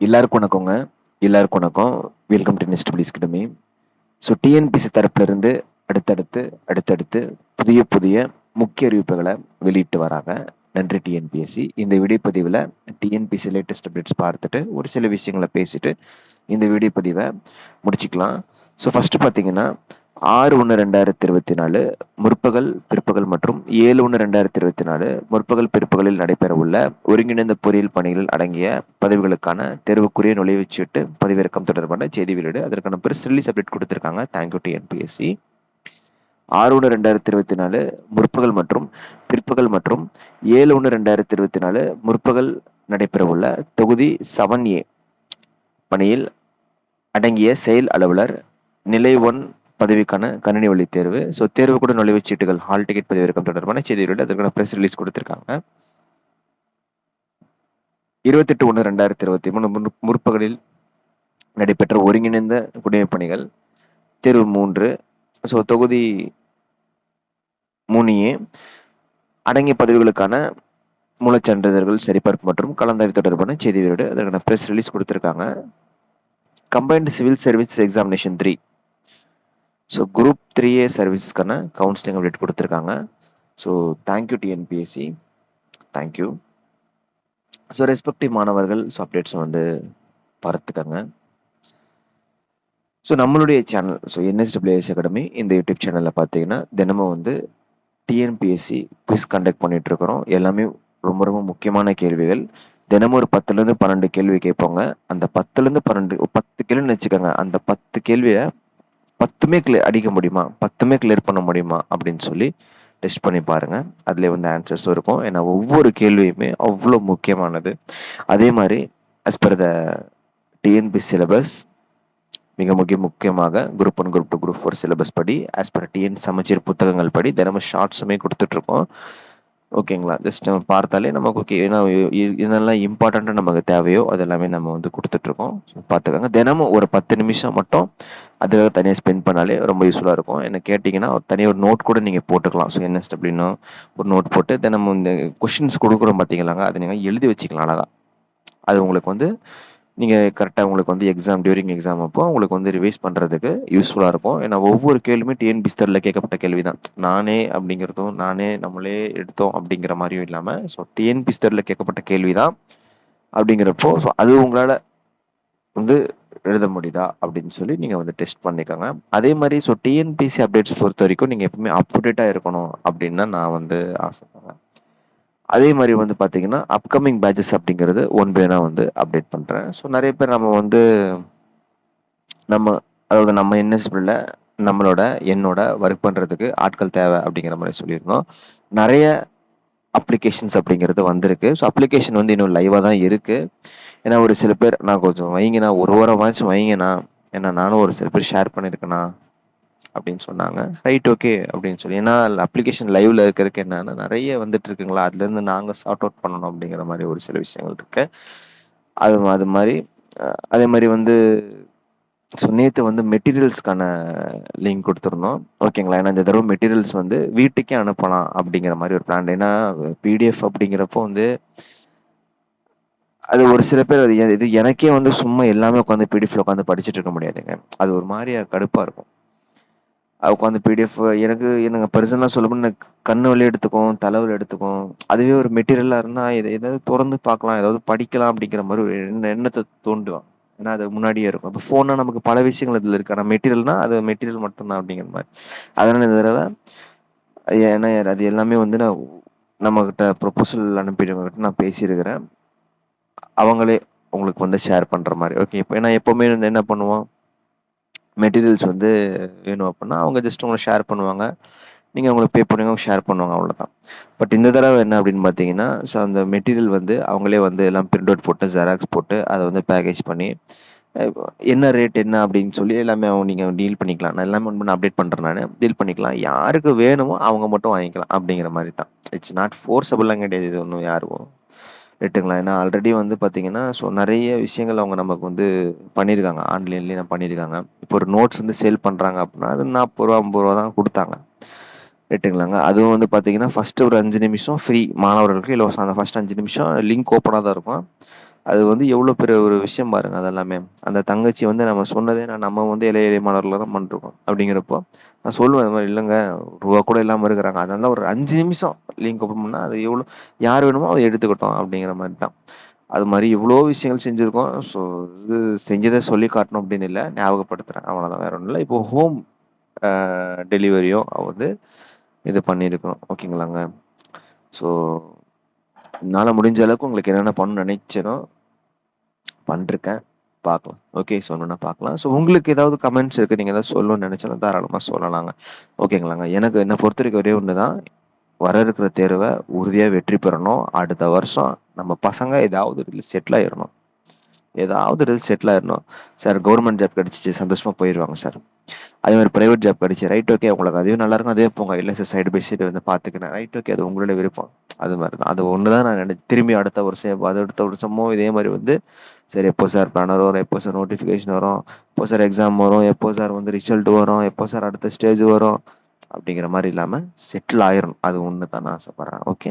எல்லாருக்கும் வணக்கங்க. எல்லாருக்கும் வணக்கம். Welcome to nest please academy so TNPSC தரப்புலேருந்து அடுத்தடுத்து அடுத்தடுத்து புதிய புதிய முக்கிய அறிவிப்புகளை வெளியிட்டு வராங்க. நன்றி டிஎன்பிஎஸ்சி இந்த வீடியோ டிஎன்பிசி லேட்டஸ்ட் அப்டேட்ஸ் பார்த்துட்டு ஒரு சில விஷயங்களை பேசிட்டு இந்த வீடியோ முடிச்சுக்கலாம். ஸோ ஃபஸ்ட்டு பார்த்தீங்கன்னா ஆறு ஒன்று ரெண்டாயிரத்தி இருபத்தி நாலு முற்பகல் பிற்பகல் மற்றும் ஏழு ஒன்று ரெண்டாயிரத்தி இருபத்தி நாலு முற்பகல் பிற்பகலில் நடைபெறவுள்ள ஒருங்கிணைந்த பொறியியல் பணிகளில் அடங்கிய பதவிகளுக்கான தேர்வுக்குரிய நுழைவுச்சீட்டு பதிவிறக்கம் தொடர்பான செய்தி வெளியீடு. அதற்கான பெருசு ரிலீஸ் அப்டேட் கொடுத்துருக்காங்க. தேங்க்யூ டிஎன்பிஎஸ்சி ஆறு ஒன்று ரெண்டாயிரத்தி இருபத்தி நாலு முற்பகல் மற்றும் பிற்பகல் மற்றும் ஏழு ஒன்று ரெண்டாயிரத்தி இருபத்தி நாலு முற்பகல் நடைபெறவுள்ள தொகுதி செவன் ஏ பணியில் அடங்கிய செயல் அலுவலர் நிலை ஒன் பதவிக்கான கணினி வழி தேர்வு. ஸோ தேர்வு கூட நுழைவுச் சீட்டுகள் ஹால் டிக்கெட் பதிவிறக்கம் தொடர்பான செய்திகளோடு அதற்கான ப்ரெஸ் ரிலீஸ் கொடுத்துருக்காங்க. இருபத்தெட்டு ஒன்று ரெண்டாயிரத்தி இருபத்தி மூணு முற்பகலில் நடைபெற்ற ஒருங்கிணைந்த குடிமைப் பணிகள் தேர்வு மூன்று. ஸோ தொகுதி மூணியே அடங்கிய பதவிகளுக்கான மூலச்சான்றிதழ்கள் சரிபார்ப்பு மற்றும் கலந்தாய்வு தொடர்பான செய்திகளோடு அதற்கான ப்ரெஸ் ரிலீஸ் கொடுத்துருக்காங்க. Combined civil service examination three so group three A சர்வீஸ்க்கான counselling update கொடுத்துருக்காங்க. So thank you TNPSC thank you so respective மாணவர்கள் ஸோ அப்டேட்ஸை வந்து பார்த்துக்கங்க. ஸோ நம்மளுடைய சேனல் ஸோ என்எஸ்டபிள்யூஎஸ் அகாடமி இந்த யூடியூப் சேனலில் பார்த்தீங்கன்னா தினமும் வந்து டிஎன்பிஎஸ்சி குவிஸ் கண்டக்ட் பண்ணிகிட்ருக்குறோம் இருக்கிறோம் எல்லாமே ரொம்ப ரொம்ப முக்கியமான கேள்விகள். தினமும் ஒரு பத்துலேருந்து பன்னெண்டு கேள்வி கேட்போங்க. அந்த பத்துலேருந்து பன்னெண்டு பத்து கேள்வின்னு வச்சுக்கோங்க. அந்த பத்து கேள்வியை பத்துமே கிளியர் அடிக்க முடியுமா? பத்துமே கிளியர் பண்ண முடியுமா? அப்படின்னு சொல்லி டெஸ்ட் பண்ணி பாருங்க. அதுல வந்து ஆன்சர்ஸும் இருக்கும். ஏன்னா ஒவ்வொரு கேள்வியுமே அவ்வளோ முக்கியமானது. அதே மாதிரி as per the TNPSC syllabus மிக முக்கிய முக்கியமாக group one group two group four syllabus படி ஆஸ் பர் டிஎன் சமச்சீர் புத்தகங்கள் படி தினமும் ஷார்ட்ஸுமே கொடுத்துட்ருக்கோம் ஓகேங்களா? ஜஸ்ட் நம்ம பார்த்தாலே நமக்கு ஓகே ஏன்னா என்னெல்லாம் இம்பார்ட்டண்ட்டாக நமக்கு தேவையோ அது எல்லாமே நம்ம வந்து கொடுத்துட்ருக்கோம். பார்த்துக்கோங்க. தினமும் ஒரு பத்து நிமிஷம் மட்டும் அதுக்காக தனியாக ஸ்பெண்ட் பண்ணாலே ரொம்ப யூஸ்ஃபுல்லாக இருக்கும். என்ன கேட்டிங்கன்னா ஒரு தனியாக ஒரு நோட் கூட நீங்கள் போட்டுக்கலாம். ஸோ என்ன அப்படின்னா ஒரு நோட் போட்டு தினமும் இந்த கொஷின்ஸ் கொடுக்குறோம் பார்த்தீங்களாங்க அதை நீங்கள் எழுதி வச்சுக்கலாம் அழகாக அது உங்களுக்கு வந்து நீங்கள் கரெக்டாக உங்களுக்கு வந்து எக்ஸாம் டியூரிங் எக்ஸாம் அப்போ உங்களுக்கு வந்து ரிவைஸ் பண்ணுறதுக்கு யூஸ்ஃபுல்லாக இருக்கும். ஏன்னா ஒவ்வொரு கேள்வியுமே டிஎன் பிஸ்தரில் கேட்கப்பட்ட கேள்வி தான் நானே அப்படிங்கிறதும் நானே நம்மளே எடுத்தோம் அப்படிங்கிற மாதிரியும் இல்லாமல் ஸோ டிஎன் பிஸ்தரில் கேட்கப்பட்ட கேள்வி தான் அப்படிங்கிறப்போ ஸோ அது உங்களால் வந்து எழுத முடியுதா அப்படின்னு சொல்லி நீங்கள் வந்து டெஸ்ட் பண்ணிக்கோங்க. அதே மாதிரி ஸோ டிஎன்பிசி அப்டேட்ஸ் பொறுத்த வரைக்கும் நீங்கள் எப்பவுமே அப்டேட்டாக இருக்கணும் அப்படின்னு தான் நான் வந்து ஆசைப்படுறேன் அதே மாதிரி வந்து பார்த்தீங்கன்னா அப்கமிங் பேட்சஸ் அப்படிங்கிறது ஒன் பை வந்து அப்டேட் பண்ணுறேன் ஸோ நிறைய பேர் நம்ம வந்து நம்ம அதாவது நம்ம என்எஸ்பியில் நம்மளோட என்னோட ஒர்க் பண்ணுறதுக்கு ஆட்கள் தேவை அப்படிங்கிற மாதிரி சொல்லியிருந்தோம். நிறைய அப்ளிகேஷன்ஸ் அப்படிங்கிறது வந்திருக்கு. ஸோ அப்ளிகேஷன் வந்து இன்னும் லைவாக தான் இருக்குது ஏன்னா ஒரு சில பேர் நான் கொஞ்சம் வைங்கண்ணா ஒரு வாரமாச்சும் வைங்கண்ணா ஏன்னா நானும் ஒரு சில பேர் ஷேர் பண்ணியிருக்கேண்ணா அப்படின்னு சொன்னாங்க. ரைட் ஓகே அப்படின்னு சொல்லி. ஏன்னா அப்ளிகேஷன் லைவ்ல இருக்கிறதுக்கு என்னன்னா நிறைய வந்துட்டு இருக்குங்களா? அதுலேருந்து நாங்கள் சார்ட் அவுட் பண்ணணும் அப்படிங்கிற மாதிரி ஒரு சில விஷயங்கள் இருக்கு. அது அது மாதிரி அதே மாதிரி வந்து ஸோ நேற்று வந்து மெட்டீரியல்ஸ்க்கான லிங்க் கொடுத்துருந்தோம். ஓகேங்களா ஏன்னா இந்த தடவை மெட்டீரியல்ஸ் வந்து வீட்டுக்கே அனுப்பலாம் அப்படிங்கிற மாதிரி ஒரு பிளான் ஏன்னா பிடிஎஃப் அப்படிங்கிறப்போ வந்து அது ஒரு சில பேர் அது இது எனக்கே வந்து சும்மா எல்லாமே உட்காந்து பிடிஎஃப்ல உட்காந்து படிச்சுட்டு இருக்க முடியாதுங்க. அது ஒரு மாதிரியா கடுப்பாக இருக்கும். உட்காந்து பிடிஎஃப் எனக்கு எனக்கு பர்சனலாக சொல்லணும்னு கண்ணு வலி எடுத்துக்கும் தலைவலி எடுத்துக்கும் அதுவே ஒரு மெட்டீரியலாக இருந்தால் இதை ஏதாவது திறந்து பார்க்கலாம் ஏதாவது படிக்கலாம் அப்படிங்கிற மாதிரி ஒரு எண்ணத்தை தோண்டுவான். ஏன்னா அது முன்னாடியே இருக்கும். இப்போ ஃபோன்னா நமக்கு பல விஷயங்கள் இதில் இருக்கு. ஆனால் மெட்டீரியல்னா அது மெட்டீரியல் மட்டும்தான் அப்படிங்கிற மாதிரி. அதனால இந்த தடவை ஏன்னா அது எல்லாமே வந்து நான் நம்மக்கிட்ட ப்ரொபோசல் அனுப்பிடுவங்கிட்ட நான் பேசியிருக்கிறேன். அவங்களே உங்களுக்கு வந்து ஷேர் பண்ணுற மாதிரி. ஓகே இப்போ ஏன்னா எப்போவுமே வந்து என்ன பண்ணுவோம்? மெட்டீரியல்ஸ் வந்து வேணும் அப்படின்னா அவங்க ஜஸ்ட் உங்களை ஷேர் பண்ணுவாங்க. நீங்கள் அவங்களுக்கு பே பண்ணுவீங்க ஷேர் பண்ணுவாங்க அவ்வளோதான் பட் இந்த தடவை என்ன அப்படின்னு பார்த்தீங்கன்னா ஸோ அந்த மெட்டீரியல் வந்து அவங்களே வந்து எல்லாம் பிரிண்ட் அவுட் போட்டு ஜெராக்ஸ் போட்டு அதை வந்து பேக்கேஜ் பண்ணி என்ன ரேட் என்ன அப்படின்னு சொல்லி எல்லாமே அவங்க நீங்கள் டீல் பண்ணிக்கலாம். நான் எல்லாமே ஒன்று அப்டேட் பண்ணுறேன் நான். டீல் பண்ணிக்கலாம். யாருக்கு வேணுமோ அவங்க மட்டும் வாங்கிக்கலாம் அப்படிங்கிற மாதிரி தான். இட்ஸ் நாட் ஃபோர்ஸபுளாக கிடையாது இது ஒன்றும் யாரும் எடுத்துக்கலாம். ஏன்னா ஆல்ரெடி வந்து பார்த்தீங்கன்னா ஸோ நிறைய விஷயங்கள் அவங்க நமக்கு வந்து பண்ணியிருக்காங்க ஆன்லைன்லேயே நான் பண்ணியிருக்காங்க இப்போ ஒரு நோட்ஸ் வந்து சேல் பண்ணுறாங்க அப்படின்னா அது நாற்பது ரூபா ஐம்பது ரூபா தான் கொடுத்தாங்க. எடுத்துக்கலாங்க. அதுவும் வந்து பார்த்தீங்கன்னா ஃபஸ்ட்டு ஒரு அஞ்சு நிமிஷம் ஃப்ரீ மாணவர்களுக்கு இலவசம் அந்த ஃபஸ்ட் அஞ்சு நிமிஷம் லிங்க் ஓப்பனாக தான் இருக்கும். அது வந்து எவ்வளோ பெரிய ஒரு விஷயம் பாருங்க அதெல்லாமே. அந்த தங்கச்சி வந்து நம்ம சொன்னதே நான் நம்ம வந்து இளைய இளைய மாணவர்களை தான் பண்ணிருக்கோம் அப்படிங்கிறப்போ நான் சொல்லுவேன் இந்த மாதிரி இல்லைங்க ரூபா கூட இல்லாமல் இருக்கிறாங்க. அதனால ஒரு அஞ்சு நிமிஷம் லிங்க் ஓப்பன் பண்ணால் அது எவ்வளோ யார் வேணுமோ அதை எடுத்துக்கிட்டோம் அப்படிங்கிற மாதிரி தான். அது மாதிரி இவ்வளோ விஷயங்கள் செஞ்சுருக்கோம். ஸோ இது செஞ்சதை சொல்லி காட்டணும் அப்படின்னு இல்லை ஞாபகப்படுத்துகிறேன் அவ்வளோதான் வேற ஒன்றும் இல்லை. இப்போ ஹோம் டெலிவரியும் வந்து இது பண்ணியிருக்கிறோம் ஓகேங்களாங்க? ஸோ என்னால் முடிஞ்ச அளவுக்கு உங்களுக்கு என்னென்ன பண்ணணும்னு நினைச்சேனோ பண்ணிருக்கேன் பார்க்கலாம். ஓகே சொன்னா பார்க்கலாம். ஸோ உங்களுக்கு ஏதாவது கமெண்ட்ஸ் இருக்குது நீங்கள் ஏதாவது சொல்லணும்னு நினச்சாலும் தாராளமாக சொல்லலாங்க. ஓகேங்களாங்க எனக்கு என்னை பொறுத்த வரைக்கும் ஒரே ஒன்று தான். வர இருக்கிற தேர்வை உறுதியாக வெற்றி பெறணும். அடுத்த வருஷம் நம்ம பசங்க ஏதாவது செட்டில் ஆயிடணும் ஏதாவது இதில் செட்டில் ஆயிடணும். சார் கவர்மெண்ட் ஜாப் கிடச்சிச்சு சந்தோஷமாக போயிடுவாங்க சார் அதே மாதிரி ப்ரைவேட் ஜாப் கிடச்சி ரைட் ஓகே உங்களுக்கு அதுவும் நல்லா இருக்கும் அதே போங்க. இல்லை சார் சைடு பை சைடு வந்து பார்த்துக்கிறேன் ரைட் ஓகே அது உங்களோட விருப்பம். அது மாதிரி தான் அது ஒன்று தான் நான் நினை திரும்பி அடுத்த வருஷம் அது அடுத்த வருஷமும் இதே மாதிரி வந்து சரி எப்போ சார் பிளானர் வரும் எப்போ சார் நோட்டிஃபிகேஷன் வரும் எப்போ சார் எக்ஸாம் வரும் எப்போ சார் வந்து ரிசல்ட் வரும் எப்போ சார் அடுத்த ஸ்டேஜ் வரும் அப்படிங்கிற மாதிரி இல்லாமல் செட்டில் ஆயிரும் அது ஒன்று தான் நான் ஆசைப்பட்றேன். ஓகே